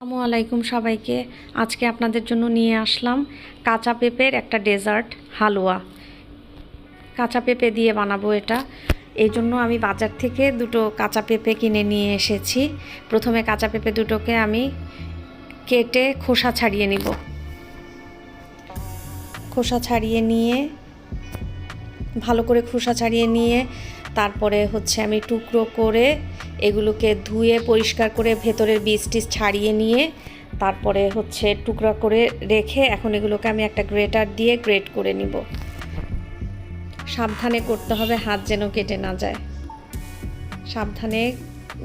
আসসালামু আলাইকুম সবাইকে। আজকে আপনাদের জন্য নিয়ে আসলাম কাঁচা পেঁপের একটা ডেজার্ট, হালুয়া। কাঁচা পেঁপে দিয়ে বানাবো এটা। এই জন্য আমি বাজার থেকে দুটো কাঁচা পেঁপে কিনে নিয়ে এসেছি। প্রথমে কাঁচা পেঁপে দুটোকে আমি কেটে খোসা ছাড়িয়ে নিব। খোসা ছাড়িয়ে নিয়ে, ভালো করে খোসা ছাড়িয়ে নিয়ে তারপরে হচ্ছে আমি টুকরো করে এগুলোকে ধুয়ে, পরিষ্কার করে ভেতরের বীজ টিজ ছাড়িয়ে নিয়ে তারপরে হচ্ছে টুকরা করে রেখে এখন এগুলোকে আমি একটা গ্রেটার দিয়ে গ্রেট করে নিব। সাবধানে করতে হবে, হাত যেন কেটে না যায়। সাবধানে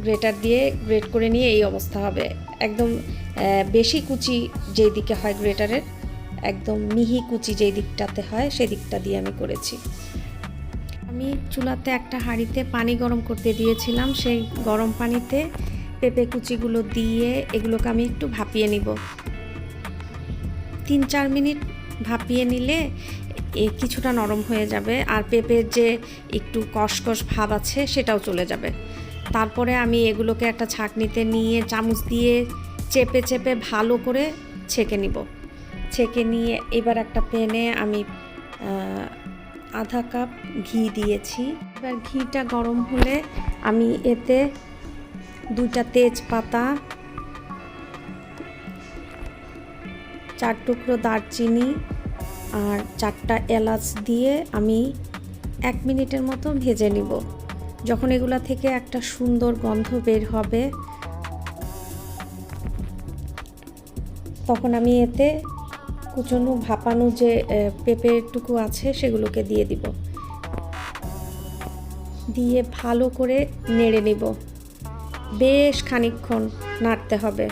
গ্রেটার দিয়ে গ্রেট করে নিয়ে এই অবস্থা হবে। একদম বেশি কুচি যেই দিকে হয় গ্রেটারের, একদম মিহি কুচি যেই দিকটাতে হয় সেই দিকটা দিয়ে আমি করেছি। আমি চুলাতে একটা হাঁড়িতে পানি গরম করতে দিয়েছিলাম। সেই গরম পানিতে পেঁপে কুচিগুলো দিয়ে এগুলোকে আমি একটু ভাপিয়ে নিব। তিন চার মিনিট ভাপিয়ে নিলে কিছুটা নরম হয়ে যাবে আর পেঁপের যে একটু কষকষ ভাব আছে সেটাও চলে যাবে। তারপরে আমি এগুলোকে একটা ছাঁকনিতে নিয়ে চামচ দিয়ে চেপে চেপে ভালো করে ছেঁকে নিব। ছেঁকে নিয়ে এবার একটা প্যানে আমি আধা কাপ ঘি দিয়েছি। এবার ঘিটা গরম হলে আমি এতে দুইটা তেজপাতা, চার টুকরো দারচিনি আর চারটা এলাচ দিয়ে আমি এক মিনিটের মতো ভেজে নিব। যখন এগুলা থেকে একটা সুন্দর গন্ধ বের হবে, তখন আমি এতে কুচনো, ভাপানো যে পেঁপেটুকু আছে, সেগুলোকে দিয়ে দিব। দিয়ে ভালো করে নেড়ে নিব। বেশ খানিকক্ষণ নাড়তে হবে।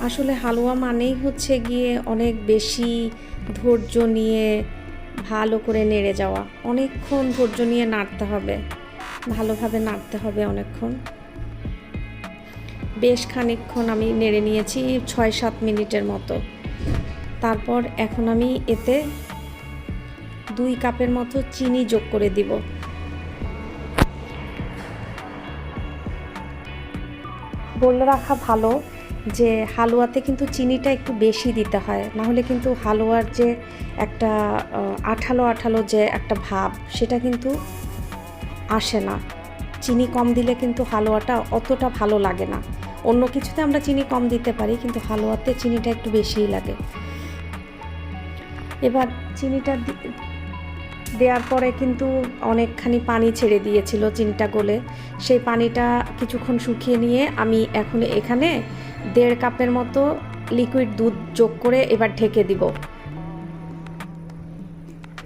আসলে হালুয়া মানেই হচ্ছে গিয়ে অনেক বেশি ধৈর্য নিয়ে ভালো করে নেড়ে যাওয়া। অনেকক্ষণ ধৈর্য নিয়ে নাড়তে হবে। ভালোভাবে নাড়তে হবে অনেকক্ষণ। বেশ খানিকক্ষণ আমি নেড়ে নিয়েছি ছয় সাত মিনিটের মতো। তারপর এখন আমি এতে দুই কাপের মতো চিনি যোগ করে দিব। বলে রাখা ভালো যে, হালুয়াতে কিন্তু চিনিটা একটু বেশি দিতে হয় না হলে কিন্তু হালুয়ার যে একটা আঠালো আঠালো যে একটা ভাব, সেটা কিন্তু আসে না। চিনি কম দিলে কিন্তু হালুয়াটা অতটা ভালো লাগে না। অন্য কিছুতে আমরা চিনি কম দিতে পারি, কিন্তু হালুয়াতে চিনিটা একটু বেশিই লাগে। এবার চিনিটা দেওয়ার পরে কিন্তু অনেকখানি পানি ছেড়ে দিয়েছিল চিনিটা গলে। সেই পানিটা কিছুক্ষণ শুকিয়ে নিয়ে আমি এখন এখানে দেড় কাপের মতো লিকুইড দুধ যোগ করে এবার ঢেকে দিব।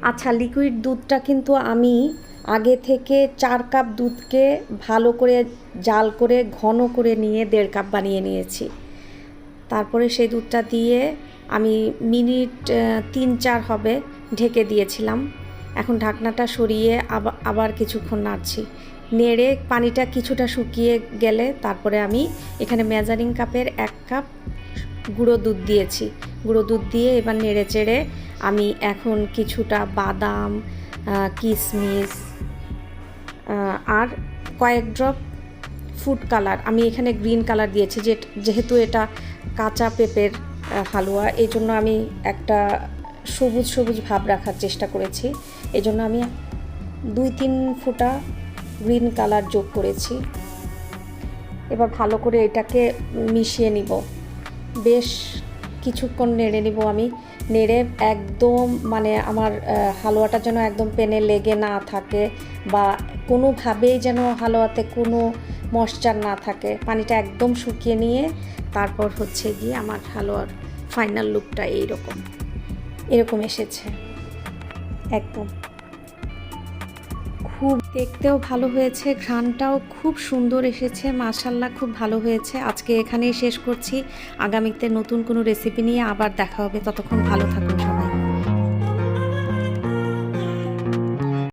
আচ্ছা লিকুইড দুধটা কিন্তু আমি আগে থেকে চার কাপ দুধকে ভালো করে জাল করে, ঘন করে নিয়ে দেড় কাপ বানিয়ে নিয়েছি। তারপরে সেই দুধটা দিয়ে আমি মিনিট তিন চার হবে ঢেকে দিয়েছিলাম। এখন ঢাকনাটা সরিয়ে আবার কিছুক্ষণ নাড়ছি। নেড়ে পানিটা কিছুটা শুকিয়ে গেলে তারপরে আমি এখানে মেজারিং কাপের এক কাপ গুঁড়ো দুধ দিয়েছি। গুঁড়ো দুধ দিয়ে এবার নেড়ে চেড়ে আমি এখন কিছুটা বাদাম কিশমিশ আর কয়েক ড্রপ ফুড কালার। আমি এখানে গ্রিন কালার দিয়েছি, যে যেহেতু এটা কাঁচা পেঁপের হালুয়া, এই জন্য আমি একটা সবুজ সবুজ ভাব রাখার চেষ্টা করেছি। এই জন্য আমি দুই তিন ফুটা গ্রিন কালার যোগ করেছি। এবার ভালো করে এটাকে মিশিয়ে নিব। বেশ কিছুক্ষণ নেড়ে নিব আমি। নেড়ে একদম মানে আমার হালুয়াটা যেন একদম পেনে লেগে না থাকে বা কোনোভাবেই যেন হালুয়াতে কোনো মশ্চার না থাকে। পানিটা একদম শুকিয়ে নিয়ে তারপর হচ্ছে গিয়ে আমার হালুয়ার ফাইনাল লুকটা এইরকম। এরকম এসেছে। একদম। খুব দেখতেও ভালো হয়েছে, ঘ্রাণটাও খুব সুন্দর এসেছে মাশাল্লাহ খুব ভালো হয়েছে। আজকে এখানেই শেষ করছি। আগামীতে নতুন কোনো রেসিপি নিয়ে আবার দেখা হবে। ততক্ষণ ভালো থাকুন।